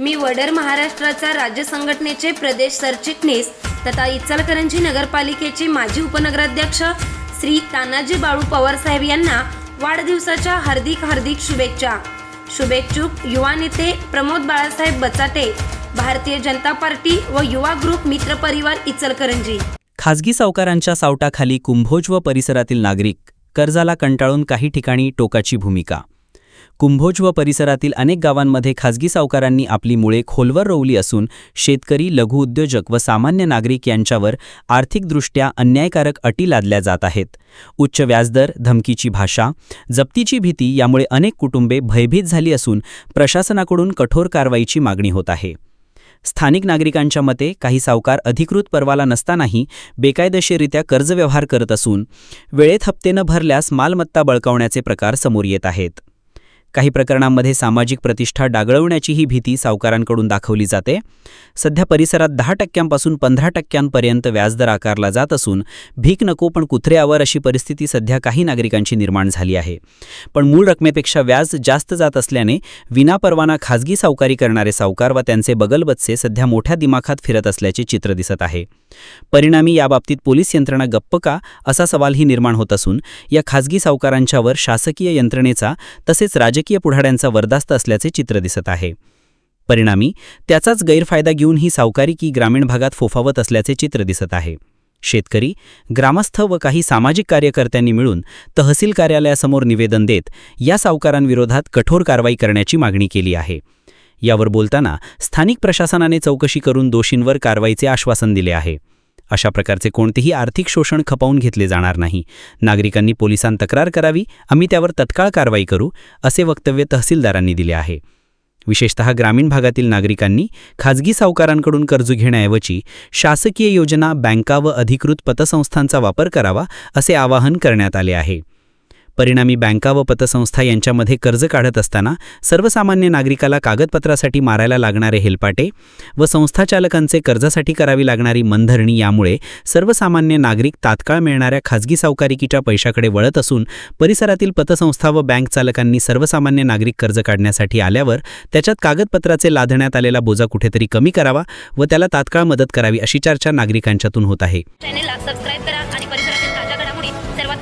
मी वडर महाराष्ट्राचा राज्य संघटनेचे प्रदेश सरचिटणीस तथा इचलकरंजी नगरपालिकेचे माजी उपनगराध्यक्ष श्री तानाजी बाळू पवारसाहेब यांना वाढदिवसाच्या हार्दिक हार्दिक शुभेच्छा. शुभेच्छुक युवा नेते प्रमोद बाळासाहेब बचाटे भारतीय जनता पार्टी व युवा ग्रुप मित्र परिवार इचलकरंजी. खाजगी सावकारांच्या सावटाखाली कुंभोज व परिसरातील नागरिक कर्जाला कंटाळून काही ठिकाणी टोकाची भूमिका कुंभोज व परिसरातील अनेक गावांमध्ये खाजगी सावकारांनी आपली मुळे खोलवर रोवली असून शेतकरी लघुउद्योजक व सामान्य नागरिक यांच्यावर आर्थिकदृष्ट्या अन्यायकारक अटी लादल्या जात आहेत. उच्च व्याजदर धमकीची भाषा जप्तीची भीती यामुळे अनेक कुटुंबे भयभीत झाली असून प्रशासनाकडून कठोर कारवाईची मागणी होत आहे. स्थानिक नागरिकांच्या मते काही सावकार अधिकृत परवाला नसतानाही बेकायदेशीररित्या कर्जव्यवहार करत असून वेळेत हप्ते न भरल्यास मालमत्ता बळकावण्याचे प्रकार समोर येत आहेत. काही प्रकरणांमध्ये सामाजिक प्रतिष्ठा डागळवण्याचीही भीती सावकारांकडून दाखवली जाते. सध्या परिसरात दहा टक्क्यांपासून पंधरा टक्क्यांपर्यंत व्याजदर आकारला जात असून भीक नको पण कुत्र्यावर अशी परिस्थिती सध्या काही नागरिकांची निर्माण झाली आहे. पण मूळ रकमेपेक्षा व्याज जास्त जात असल्याने विनापरवाना खाजगी सावकारी करणारे सावकार व त्यांचे बगलबत्से सध्या मोठ्या दिमाखात फिरत असल्याचे चित्र दिसत आहे. परिणामी याबाबतीत पोलीस यंत्रणा गप्प का असा सवालही निर्माण होत असून या खाजगी सावकारांच्यावर शासकीय यंत्रणेचा तसेच राजकीय पुढाड्यांचा वरदास्त असल्याचे चित्र दिसत आहे. परिणामी त्याचाच गैरफायदा घेऊन ही सावकारी की ग्रामीण भागात फोफावत असल्याचे चित्र दिसत आहे. शेतकरी ग्रामस्थ व काही सामाजिक कार्यकर्त्यांनी मिळून तहसील कार्यालयासमोर निवेदन देत या सावकारांविरोधात कठोर कारवाई करण्याची मागणी केली आहे. यावर बोलताना स्थानिक प्रशासनाने चौकशी करून दोषींवर कारवाईचे आश्वासन दिले आहे. अशा प्रकारचे कोणतेही आर्थिक शोषण खपावून घेतले जाणार नाही. नागरिकांनी पोलिसांत तक्रार करावी आम्ही त्यावर तत्काळ कारवाई करू असे वक्तव्य तहसीलदारांनी दिले आहे. विशेषतः ग्रामीण भागातील नागरिकांनी खाजगी सावकारांकडून कर्ज घेण्याऐवजी शासकीय योजना बँका व अधिकृत पतसंस्थांचा वापर करावा असे आवाहन करण्यात आले आहे. परिणामी बँका व पतसंस्था यांच्यामध्ये कर्ज काढत असताना सर्वसामान्य नागरिकाला कागदपत्रासाठी मारायला लागणारे हेलपाटे व संस्थाचालकांचे कर्जासाठी करावी लागणारी मनधरणी यामुळे सर्वसामान्य नागरिक तात्काळ मिळणाऱ्या खाजगी सावकारिकीच्या पैशाकडे वळत असून परिसरातील पतसंस्था व बँक चालकांनी सर्वसामान्य नागरिक कर्ज काढण्यासाठी आल्यावर त्याच्यात कागदपत्राचे लादण्यात आलेला बोजा कुठेतरी कमी करावा व त्याला तात्काळ मदत करावी अशी चर्चा नागरिकांच्यातून होत आहे.